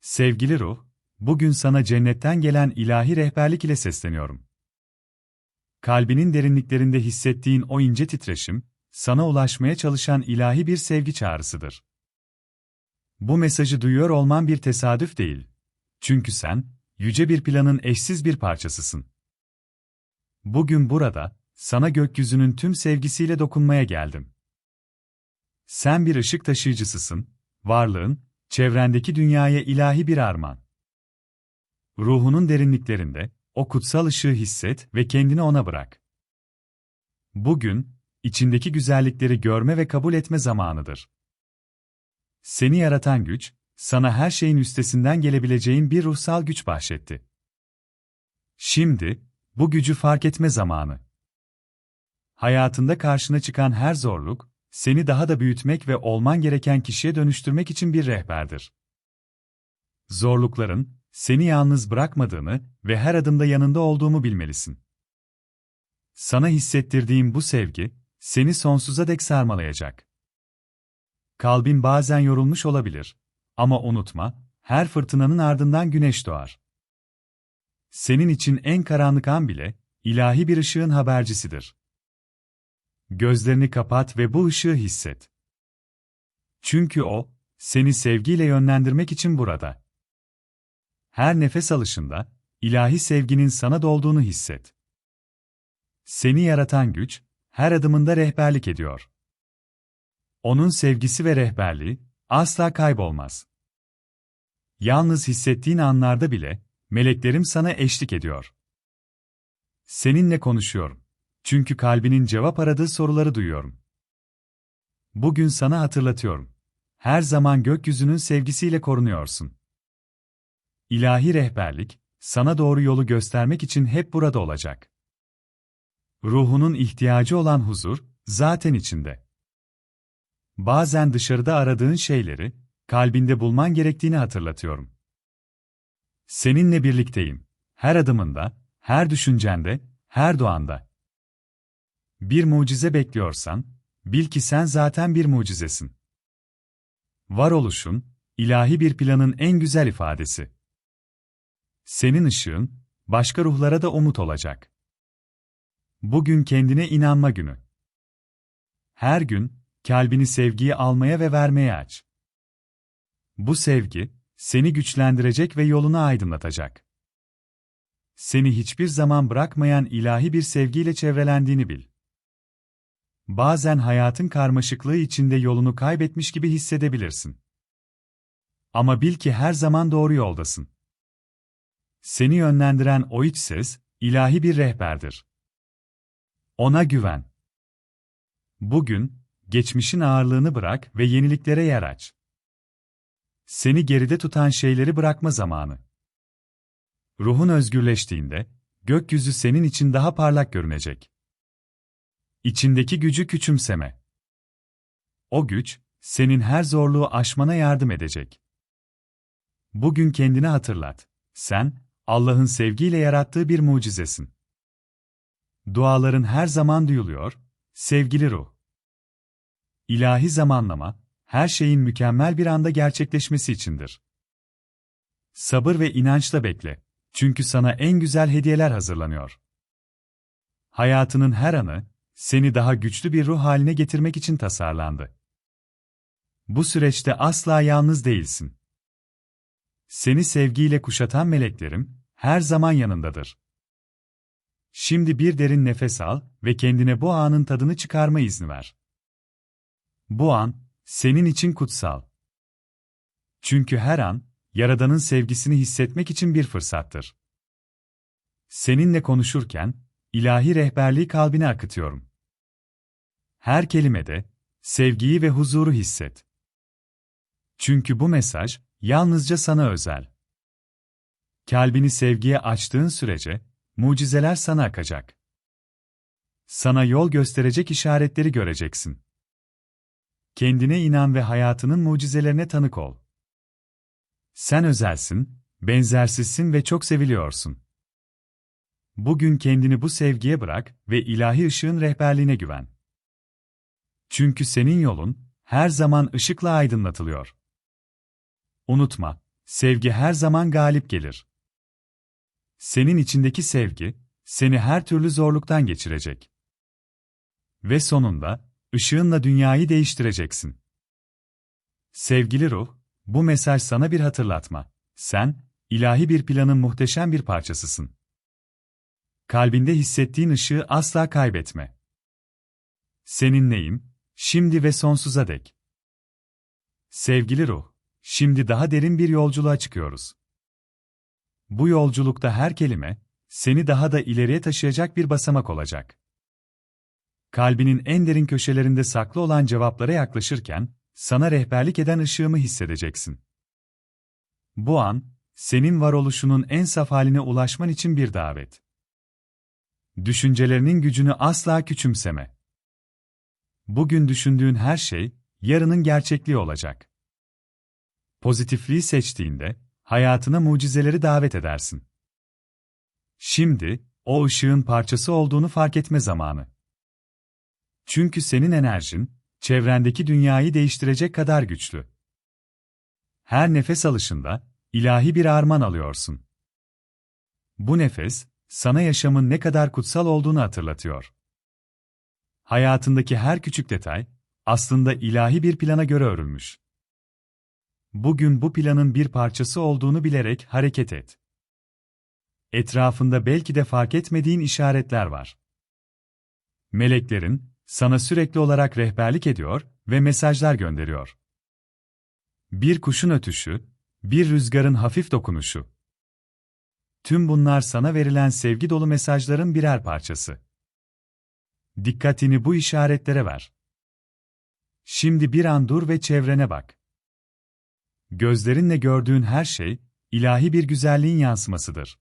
Sevgili ruh, bugün sana cennetten gelen ilahi rehberlik ile sesleniyorum. Kalbinin derinliklerinde hissettiğin o ince titreşim, sana ulaşmaya çalışan ilahi bir sevgi çağrısıdır. Bu mesajı duyuyor olman bir tesadüf değil. Çünkü sen, yüce bir planın eşsiz bir parçasısın. Bugün burada, sana gökyüzünün tüm sevgisiyle dokunmaya geldim. Sen bir ışık taşıyıcısısın, varlığın, çevrendeki dünyaya ilahi bir armağan. Ruhunun derinliklerinde, o kutsal ışığı hisset ve kendini ona bırak. Bugün, içindeki güzellikleri görme ve kabul etme zamanıdır. Seni yaratan güç, sana her şeyin üstesinden gelebileceğin bir ruhsal güç bahşetti. Şimdi, bu gücü fark etme zamanı. Hayatında karşına çıkan her zorluk, seni daha da büyütmek ve olman gereken kişiye dönüştürmek için bir rehberdir. Zorlukların, seni yalnız bırakmadığını ve her adımda yanında olduğumu bilmelisin. Sana hissettirdiğim bu sevgi, seni sonsuza dek sarmalayacak. Kalbin bazen yorulmuş olabilir. Ama unutma, her fırtınanın ardından güneş doğar. Senin için en karanlık an bile, ilahi bir ışığın habercisidir. Gözlerini kapat ve bu ışığı hisset. Çünkü o, seni sevgiyle yönlendirmek için burada. Her nefes alışında, ilahi sevginin sana dolduğunu hisset. Seni yaratan güç, her adımında rehberlik ediyor. Onun sevgisi ve rehberliği, asla kaybolmaz. Yalnız hissettiğin anlarda bile, meleklerim sana eşlik ediyor. Seninle konuşuyorum. Çünkü kalbinin cevap aradığı soruları duyuyorum. Bugün sana hatırlatıyorum. Her zaman gökyüzünün sevgisiyle korunuyorsun. İlahi rehberlik, sana doğru yolu göstermek için hep burada olacak. Ruhunun ihtiyacı olan huzur, zaten içinde. Bazen dışarıda aradığın şeyleri, kalbinde bulman gerektiğini hatırlatıyorum. Seninle birlikteyim. Her adımında, her düşüncende, her doğanda. Bir mucize bekliyorsan, bil ki sen zaten bir mucizesin. Varoluşun, ilahi bir planın en güzel ifadesi. Senin ışığın, başka ruhlara da umut olacak. Bugün kendine inanma günü. Her gün, kalbini sevgiye almaya ve vermeye aç. Bu sevgi, seni güçlendirecek ve yolunu aydınlatacak. Seni hiçbir zaman bırakmayan ilahi bir sevgiyle çevrelendiğini bil. Bazen hayatın karmaşıklığı içinde yolunu kaybetmiş gibi hissedebilirsin. Ama bil ki her zaman doğru yoldasın. Seni yönlendiren o iç ses, ilahi bir rehberdir. Ona güven. Bugün, geçmişin ağırlığını bırak ve yeniliklere yer aç. Seni geride tutan şeyleri bırakma zamanı. Ruhun özgürleştiğinde, gökyüzü senin için daha parlak görünecek. İçindeki gücü küçümseme. O güç, senin her zorluğu aşmana yardım edecek. Bugün kendini hatırlat. Sen, Allah'ın sevgiyle yarattığı bir mucizesin. Duaların her zaman duyuluyor, sevgili ruh. İlahi zamanlama, her şeyin mükemmel bir anda gerçekleşmesi içindir. Sabır ve inançla bekle. Çünkü sana en güzel hediyeler hazırlanıyor. Hayatının her anı, seni daha güçlü bir ruh haline getirmek için tasarlandı. Bu süreçte asla yalnız değilsin. Seni sevgiyle kuşatan meleklerim, her zaman yanındadır. Şimdi bir derin nefes al ve kendine bu anın tadını çıkarma izni ver. Bu an, senin için kutsal. Çünkü her an, Yaradan'ın sevgisini hissetmek için bir fırsattır. Seninle konuşurken, ilahi rehberliği kalbine akıtıyorum. Her kelimede, sevgiyi ve huzuru hisset. Çünkü bu mesaj, yalnızca sana özel. Kalbini sevgiye açtığın sürece, mucizeler sana akacak. Sana yol gösterecek işaretleri göreceksin. Kendine inan ve hayatının mucizelerine tanık ol. Sen özelsin, benzersizsin ve çok seviliyorsun. Bugün kendini bu sevgiye bırak ve ilahi ışığın rehberliğine güven. Çünkü senin yolun her zaman ışıkla aydınlatılıyor. Unutma, sevgi her zaman galip gelir. Senin içindeki sevgi, seni her türlü zorluktan geçirecek. Ve sonunda, ışığınla dünyayı değiştireceksin. Sevgili ruh, bu mesaj sana bir hatırlatma. Sen, ilahi bir planın muhteşem bir parçasısın. Kalbinde hissettiğin ışığı asla kaybetme. Seninleyim, şimdi ve sonsuza dek. Sevgili ruh, şimdi daha derin bir yolculuğa çıkıyoruz. Bu yolculukta her kelime, seni daha da ileriye taşıyacak bir basamak olacak. Kalbinin en derin köşelerinde saklı olan cevaplara yaklaşırken, sana rehberlik eden ışığımı hissedeceksin. Bu an, senin varoluşunun en saf haline ulaşman için bir davet. Düşüncelerinin gücünü asla küçümseme. Bugün düşündüğün her şey, yarının gerçekliği olacak. Pozitifliği seçtiğinde, hayatına mucizeleri davet edersin. Şimdi, o ışığın parçası olduğunu fark etme zamanı. Çünkü senin enerjin, çevrendeki dünyayı değiştirecek kadar güçlü. Her nefes alışında, ilahi bir armağan alıyorsun. Bu nefes, sana yaşamın ne kadar kutsal olduğunu hatırlatıyor. Hayatındaki her küçük detay, aslında ilahi bir plana göre örülmüş. Bugün bu planın bir parçası olduğunu bilerek hareket et. Etrafında belki de fark etmediğin işaretler var. Meleklerin, sana sürekli olarak rehberlik ediyor ve mesajlar gönderiyor. Bir kuşun ötüşü, bir rüzgarın hafif dokunuşu. Tüm bunlar sana verilen sevgi dolu mesajların birer parçası. Dikkatini bu işaretlere ver. Şimdi bir an dur ve çevrene bak. Gözlerinle gördüğün her şey, ilahi bir güzelliğin yansımasıdır.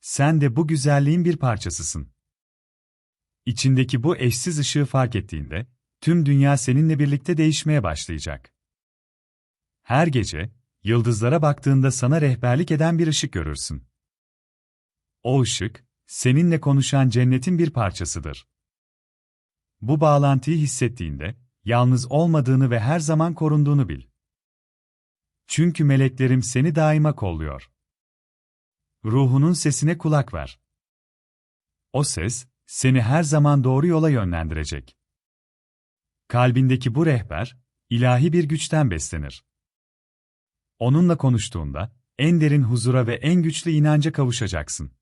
Sen de bu güzelliğin bir parçasısın. İçindeki bu eşsiz ışığı fark ettiğinde, tüm dünya seninle birlikte değişmeye başlayacak. Her gece, yıldızlara baktığında sana rehberlik eden bir ışık görürsün. O ışık, seninle konuşan cennetin bir parçasıdır. Bu bağlantıyı hissettiğinde, yalnız olmadığını ve her zaman korunduğunu bil. Çünkü meleklerim seni daima kolluyor. Ruhunun sesine kulak ver. O ses, seni her zaman doğru yola yönlendirecek. Kalbindeki bu rehber, ilahi bir güçten beslenir. Onunla konuştuğunda, en derin huzura ve en güçlü inanca kavuşacaksın.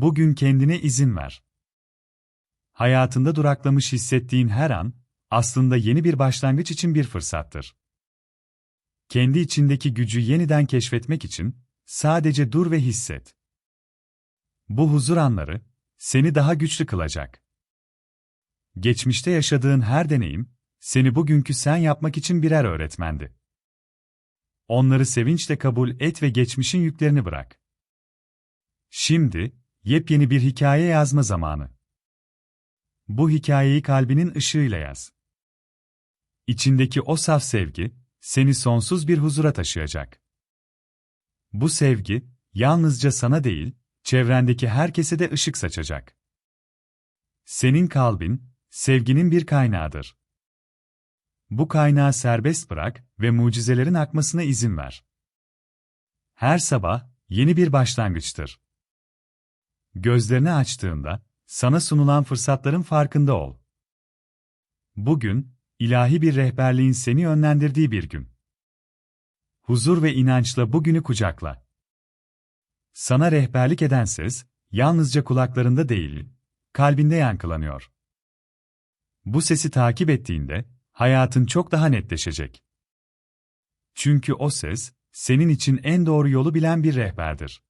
Bugün kendine izin ver. Hayatında duraklamış hissettiğin her an, aslında yeni bir başlangıç için bir fırsattır. Kendi içindeki gücü yeniden keşfetmek için, sadece dur ve hisset. Bu huzur anları, seni daha güçlü kılacak. Geçmişte yaşadığın her deneyim, seni bugünkü sen yapmak için birer öğretmendi. Onları sevinçle kabul et ve geçmişin yüklerini bırak. Şimdi, yepyeni bir hikaye yazma zamanı. Bu hikayeyi kalbinin ışığıyla yaz. İçindeki o saf sevgi, seni sonsuz bir huzura taşıyacak. Bu sevgi, yalnızca sana değil, çevrendeki herkese de ışık saçacak. Senin kalbin, sevginin bir kaynağıdır. Bu kaynağı serbest bırak ve mucizelerin akmasına izin ver. Her sabah, yeni bir başlangıçtır. Gözlerini açtığında, sana sunulan fırsatların farkında ol. Bugün, ilahi bir rehberliğin seni yönlendirdiği bir gün. Huzur ve inançla bugünü kucakla. Sana rehberlik eden ses, yalnızca kulaklarında değil, kalbinde yankılanıyor. Bu sesi takip ettiğinde, hayatın çok daha netleşecek. Çünkü o ses, senin için en doğru yolu bilen bir rehberdir.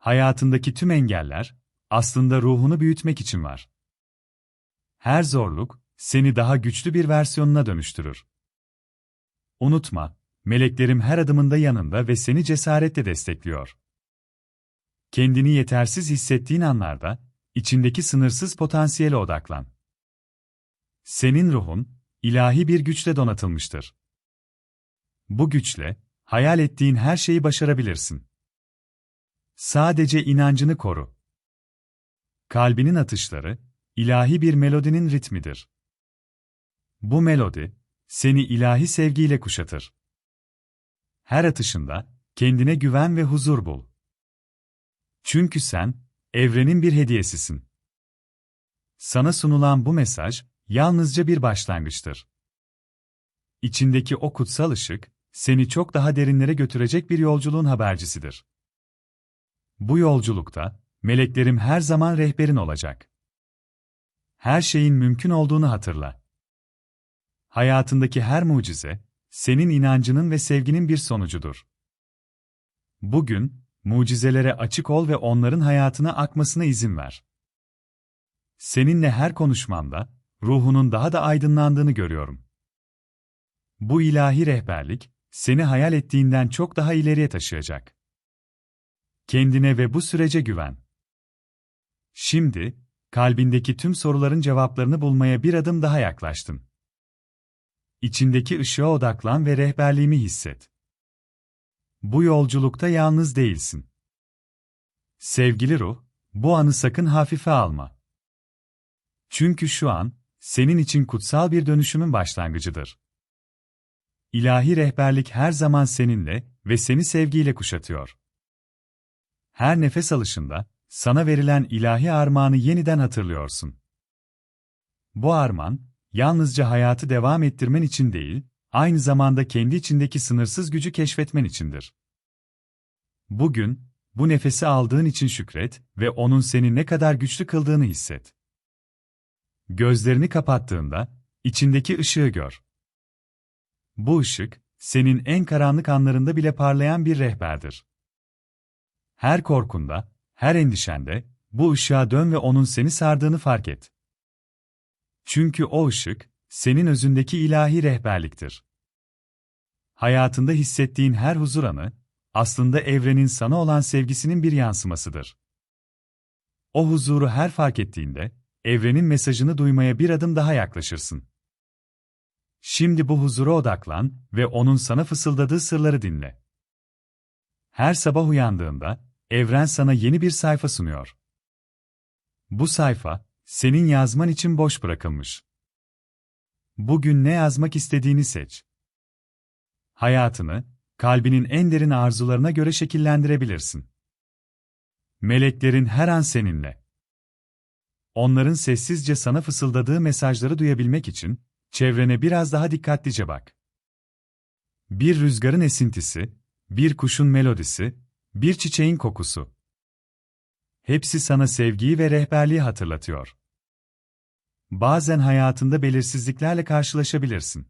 Hayatındaki tüm engeller, aslında ruhunu büyütmek için var. Her zorluk, seni daha güçlü bir versiyonuna dönüştürür. Unutma, meleklerim her adımında yanında ve seni cesaretle destekliyor. Kendini yetersiz hissettiğin anlarda, içindeki sınırsız potansiyele odaklan. Senin ruhun, ilahi bir güçle donatılmıştır. Bu güçle, hayal ettiğin her şeyi başarabilirsin. Sadece inancını koru. Kalbinin atışları, ilahi bir melodinin ritmidir. Bu melodi, seni ilahi sevgiyle kuşatır. her atışında kendine güven ve huzur bul. Çünkü sen evrenin bir hediyesisin. Sana sunulan bu mesaj yalnızca bir başlangıçtır. İçindeki o kutsal ışık seni çok daha derinlere götürecek bir yolculuğun habercisidir. Bu yolculukta meleklerim her zaman rehberin olacak. Her şeyin mümkün olduğunu hatırla. Hayatındaki her mucize senin inancının ve sevginin bir sonucudur. Bugün mucizelere açık ol ve onların hayatına akmasına izin ver. Seninle her konuşmamda ruhunun daha da aydınlandığını görüyorum. Bu ilahi rehberlik seni hayal ettiğinden çok daha ileriye taşıyacak. Kendine ve bu sürece güven. Şimdi, kalbindeki tüm soruların cevaplarını bulmaya bir adım daha yaklaştın. İçindeki ışığa odaklan ve rehberliğimi hisset. Bu yolculukta yalnız değilsin. Sevgili ruh, bu anı sakın hafife alma. Çünkü şu an, senin için kutsal bir dönüşümün başlangıcıdır. İlahi rehberlik her zaman seninle ve seni sevgiyle kuşatıyor. Her nefes alışında, sana verilen ilahi armağanı yeniden hatırlıyorsun. Bu armağan, yalnızca hayatı devam ettirmen için değil, aynı zamanda kendi içindeki sınırsız gücü keşfetmen içindir. Bugün, bu nefesi aldığın için şükret ve onun seni ne kadar güçlü kıldığını hisset. Gözlerini kapattığında, içindeki ışığı gör. Bu ışık, senin en karanlık anlarında bile parlayan bir rehberdir. Her korkunda, her endişende, bu ışığa dön ve onun seni sardığını fark et. Çünkü o ışık, senin özündeki ilahi rehberliktir. Hayatında hissettiğin her huzur anı, aslında evrenin sana olan sevgisinin bir yansımasıdır. O huzuru her fark ettiğinde, evrenin mesajını duymaya bir adım daha yaklaşırsın. Şimdi bu huzura odaklan ve onun sana fısıldadığı sırları dinle. Her sabah uyandığında, evren sana yeni bir sayfa sunuyor. Bu sayfa, senin yazman için boş bırakılmış. Bugün ne yazmak istediğini seç. Hayatını, kalbinin en derin arzularına göre şekillendirebilirsin. Meleklerin her an seninle. Onların sessizce sana fısıldadığı mesajları duyabilmek için, çevrene biraz daha dikkatlice bak. Bir rüzgarın esintisi, bir kuşun melodisi, bir çiçeğin kokusu. Hepsi sana sevgiyi ve rehberliği hatırlatıyor. Bazen hayatında belirsizliklerle karşılaşabilirsin.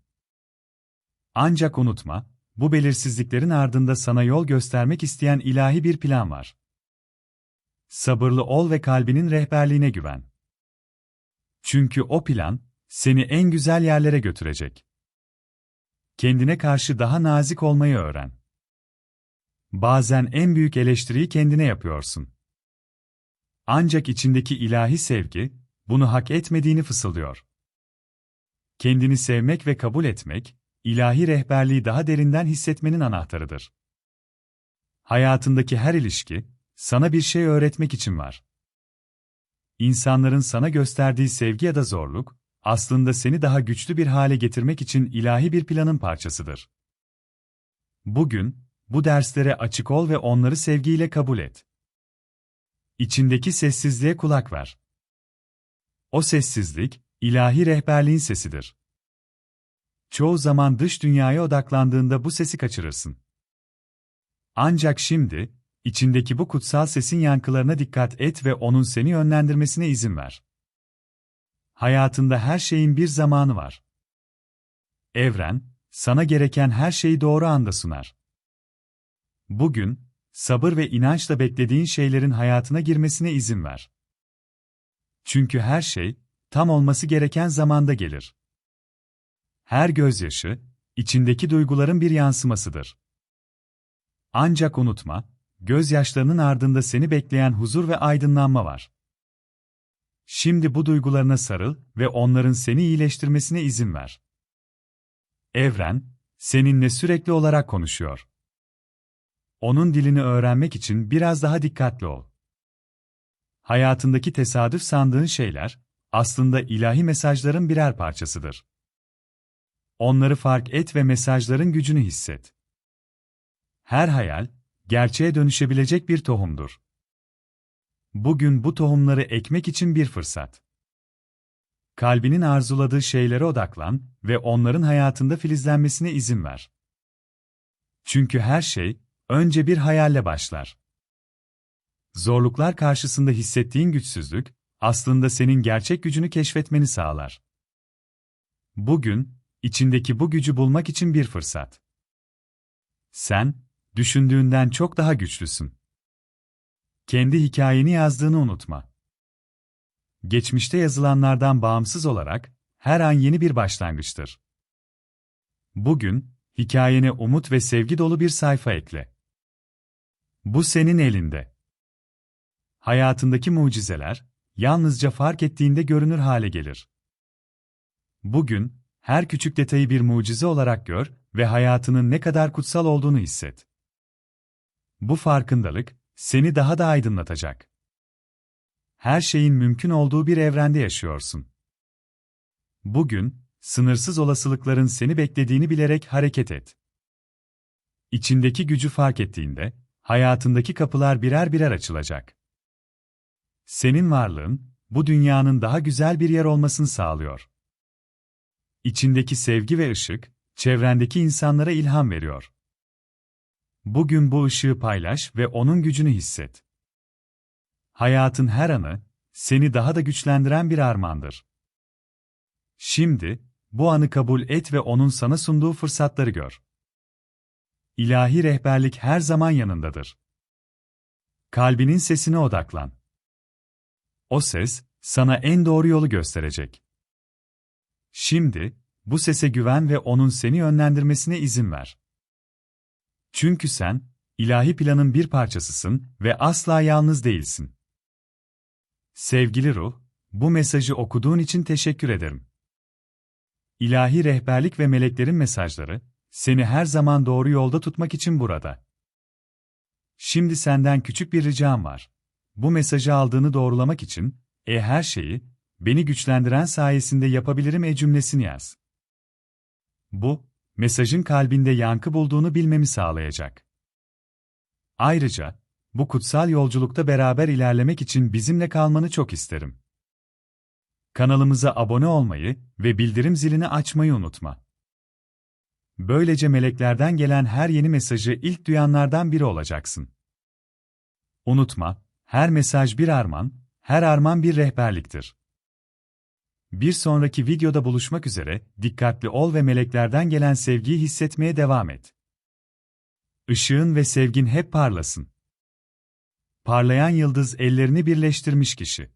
Ancak unutma, bu belirsizliklerin ardında sana yol göstermek isteyen ilahi bir plan var. Sabırlı ol ve kalbinin rehberliğine güven. Çünkü o plan, seni en güzel yerlere götürecek. Kendine karşı daha nazik olmayı öğren. Bazen en büyük eleştiriyi kendine yapıyorsun. Ancak içindeki ilahi sevgi, bunu hak etmediğini fısıldıyor. Kendini sevmek ve kabul etmek, ilahi rehberliği daha derinden hissetmenin anahtarıdır. Hayatındaki her ilişki, sana bir şey öğretmek için var. İnsanların sana gösterdiği sevgi ya da zorluk, aslında seni daha güçlü bir hale getirmek için ilahi bir planın parçasıdır. Bugün, bu derslere açık ol ve onları sevgiyle kabul et. İçindeki sessizliğe kulak ver. O sessizlik, ilahi rehberliğin sesidir. Çoğu zaman dış dünyaya odaklandığında bu sesi kaçırırsın. Ancak şimdi, içindeki bu kutsal sesin yankılarına dikkat et ve onun seni yönlendirmesine izin ver. Hayatında her şeyin bir zamanı var. Evren, sana gereken her şeyi doğru anda sunar. Bugün, sabır ve inançla beklediğin şeylerin hayatına girmesine izin ver. Çünkü her şey, tam olması gereken zamanda gelir. Her gözyaşı, içindeki duyguların bir yansımasıdır. Ancak unutma, gözyaşlarının ardında seni bekleyen huzur ve aydınlanma var. Şimdi bu duygularına sarıl ve onların seni iyileştirmesine izin ver. Evren, seninle sürekli olarak konuşuyor. Onun dilini öğrenmek için biraz daha dikkatli ol. Hayatındaki tesadüf sandığın şeyler, aslında ilahi mesajların birer parçasıdır. Onları fark et ve mesajların gücünü hisset. Her hayal, gerçeğe dönüşebilecek bir tohumdur. Bugün bu tohumları ekmek için bir fırsat. Kalbinin arzuladığı şeylere odaklan ve onların hayatında filizlenmesine izin ver. Çünkü her şey, önce bir hayalle başlar. Zorluklar karşısında hissettiğin güçsüzlük, aslında senin gerçek gücünü keşfetmeni sağlar. Bugün, içindeki bu gücü bulmak için bir fırsat. Sen, düşündüğünden çok daha güçlüsün. Kendi hikayeni yazdığını unutma. Geçmişte yazılanlardan bağımsız olarak, her an yeni bir başlangıçtır. Bugün, hikayene umut ve sevgi dolu bir sayfa ekle. Bu senin elinde. Hayatındaki mucizeler, yalnızca fark ettiğinde görünür hale gelir. Bugün, her küçük detayı bir mucize olarak gör ve hayatının ne kadar kutsal olduğunu hisset. Bu farkındalık, seni daha da aydınlatacak. Her şeyin mümkün olduğu bir evrende yaşıyorsun. Bugün, sınırsız olasılıkların seni beklediğini bilerek hareket et. İçindeki gücü fark ettiğinde, hayatındaki kapılar birer birer açılacak. Senin varlığın, bu dünyanın daha güzel bir yer olmasını sağlıyor. İçindeki sevgi ve ışık, çevrendeki insanlara ilham veriyor. Bugün bu ışığı paylaş ve onun gücünü hisset. Hayatın her anı, seni daha da güçlendiren bir armağandır. Şimdi, bu anı kabul et ve onun sana sunduğu fırsatları gör. İlahi rehberlik her zaman yanındadır. Kalbinin sesine odaklan. O ses, sana en doğru yolu gösterecek. Şimdi, bu sese güven ve onun seni yönlendirmesine izin ver. Çünkü sen, ilahi planın bir parçasısın ve asla yalnız değilsin. Sevgili ruh, bu mesajı okuduğun için teşekkür ederim. İlahi rehberlik ve meleklerin mesajları, seni her zaman doğru yolda tutmak için burada. Şimdi senden küçük bir ricam var. Bu mesajı aldığını doğrulamak için, e her şeyi, beni güçlendiren sayesinde yapabilirim e cümlesini yaz. Bu, mesajın kalbinde yankı bulduğunu bilmemi sağlayacak. Ayrıca, bu kutsal yolculukta beraber ilerlemek için bizimle kalmanı çok isterim. Kanalımıza abone olmayı ve bildirim zilini açmayı unutma. Böylece meleklerden gelen her yeni mesajı ilk duyanlardan biri olacaksın. Unutma, her mesaj bir armağan, her armağan bir rehberliktir. Bir sonraki videoda buluşmak üzere, dikkatli ol ve meleklerden gelen sevgiyi hissetmeye devam et. Işığın ve sevgin hep parlasın. Parlayan yıldız ellerini birleştirmiş kişi.